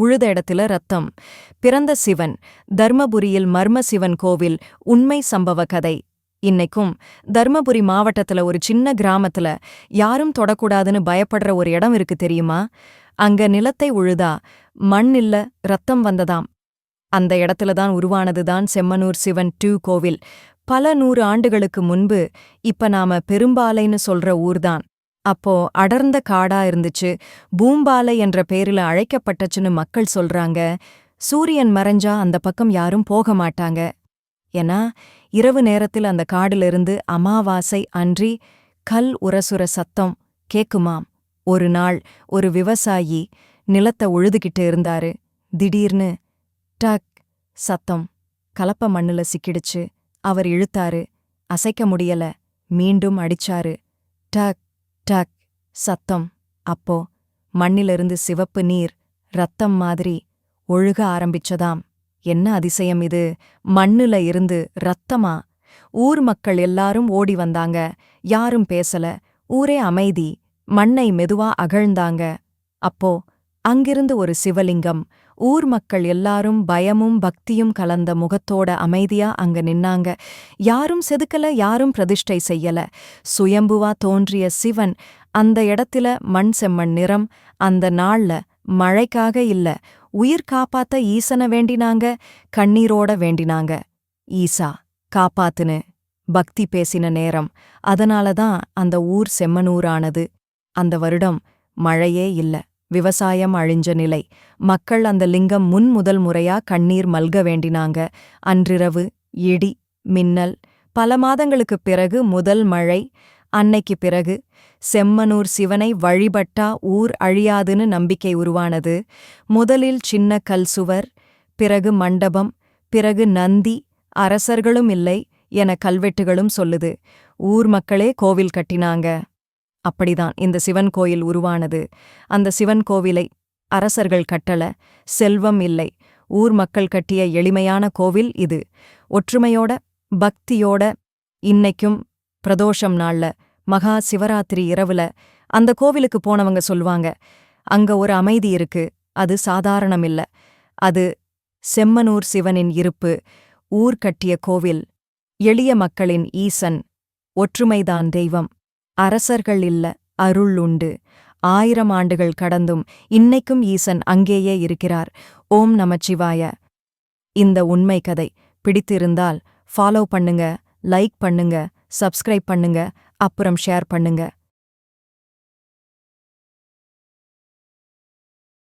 உழுத இடத்துல ரத்தம். பிறந்த சிவன் தர்மபுரியில் மர்ம சிவன் கோவில் உண்மை சம்பவ கதை. இன்னைக்கும் தர்மபுரி மாவட்டத்துல ஒரு சின்ன கிராமத்துல யாரும் தொடக்கூடாதுன்னு பயப்படுற ஒரு இடம் இருக்கு தெரியுமா? அங்க நிலத்தை உழுதா மண் இல்ல ரத்தம் வந்ததாம். அந்த இடத்துல தான் உருவானதுதான் செம்மனூர் சிவன் டூ கோவில். பல நூறு ஆண்டுகளுக்கு முன்பு இப்ப நாம பெரும்பாலைன்னு சொல்ற ஊர்தான். அப்போ அடர்ந்த காடா இருந்துச்சு. பூம்பாலை என்ற பேரில் அழைக்கப்பட்டச்சுன்னு மக்கள் சொல்றாங்க. சூரியன் மறைஞ்சா அந்த பக்கம் யாரும் போக மாட்டாங்க. ஏன்னா இரவு நேரத்தில் அந்த காடிலிருந்து அமாவாசை அன்றி கல் உரசுர சத்தம் கேக்குமாம். ஒரு நாள் ஒரு விவசாயி நிலத்த உழுதுகிட்டு இருந்தாரு. திடீர்னு டக்! சத்தம் கலப்ப மண்ணுல சிக்கிடுச்சு. அவர் இழுத்தாரு. அசைக்க முடியல. மீண்டும் அடிச்சாரு. டக்! டக் சத்தம். அப்போ மண்ணிலிருந்து சிவப்பு நீர் ரத்தம் மாதிரி ஒழுக ஆரம்பிச்சதாம். என்ன அதிசயம் இது? மண்ணுல இருந்து ரத்தமா? ஊர் மக்கள் எல்லாரும் ஓடி வந்தாங்க. யாரும் பேசல. ஊரே அமைதி. மண்ணை மெதுவா அகழ்ந்தாங்க. அப்போ அங்கிருந்து ஒரு சிவலிங்கம். ஊர் மக்கள் எல்லாரும் பயமும் பக்தியும் கலந்த முகத்தோட அமைதியா அங்க நின்னாங்க. யாரும் செதுக்கல யாரும் பிரதிஷ்டை செய்யல. சுயம்புவா தோன்றிய சிவன் அந்த இடத்துல மண் செம்மண் நிறம் அந்த நாள்ல மழைக்காக இல்ல உயிர் காப்பாத்த ஈசன வேண்டினாங்க கண்ணீரோட வேண்டினாங்க. ஈசா காப்பாத்துனு பக்தி பேசின நேரம். அதனால தான் அந்த ஊர் செம்மனூரானது. அந்த வருடம் மழையே இல்ல. விவசாயம் அழிஞ்ச நிலை. மக்கள் அந்த லிங்கம் முன் முதல் முறையா கண்ணீர் மல்க வேண்டினாங்க. அன்றிரவு இடி மின்னல் பல மாதங்களுக்குப் பிறகு முதல் மழை அன்னைக்கு பிறகு செம்மனூர் சிவனை வழிபட்டா ஊர் அழியாதுன்னு நம்பிக்கை உருவானது. முதலில் சின்ன கல் சுவர் பிறகு மண்டபம் பிறகு நந்தி அரசர்களும் இல்லை என கல்வெட்டுகளும் சொல்லுது. ஊர் மக்களே கோவில் கட்டினாங்க. அப்படிதான். இந்த சிவன் கோயில் உருவானது. அந்த சிவன் கோவிலை அரசர்கள் கட்டல. செல்வம் இல்லை. ஊர் மக்கள் கட்டிய எளிமையான கோவில் இது. ஒற்றுமையோட பக்தியோட இன்னைக்கும் பிரதோஷம் நாள்ல மகா சிவராத்திரி இரவுல அந்த கோவிலுக்கு போனவங்க சொல்லுவாங்க அங்க ஒரு அமைதி இருக்கு. அது சாதாரணம் இல்ல அது செம்மனூர் சிவனின் இருப்பு. ஊர் கட்டிய கோவில். எளிய மக்களின் ஈசன். ஒற்றுமைதான் தெய்வம். அரசர்கள் இல்ல அருள் உண்டு. ஆயிரம் ஆண்டுகள் கடந்தும் இன்னைக்கும் ஈசன் அங்கேயே இருக்கிறார். ஓம் நமச்சிவாய. இந்த உண்மை கதை பிடித்திருந்தால் ஃபாலோ பண்ணுங்க லைக் பண்ணுங்க சப்ஸ்கிரைப் பண்ணுங்க அப்புறம் ஷேர் பண்ணுங்க.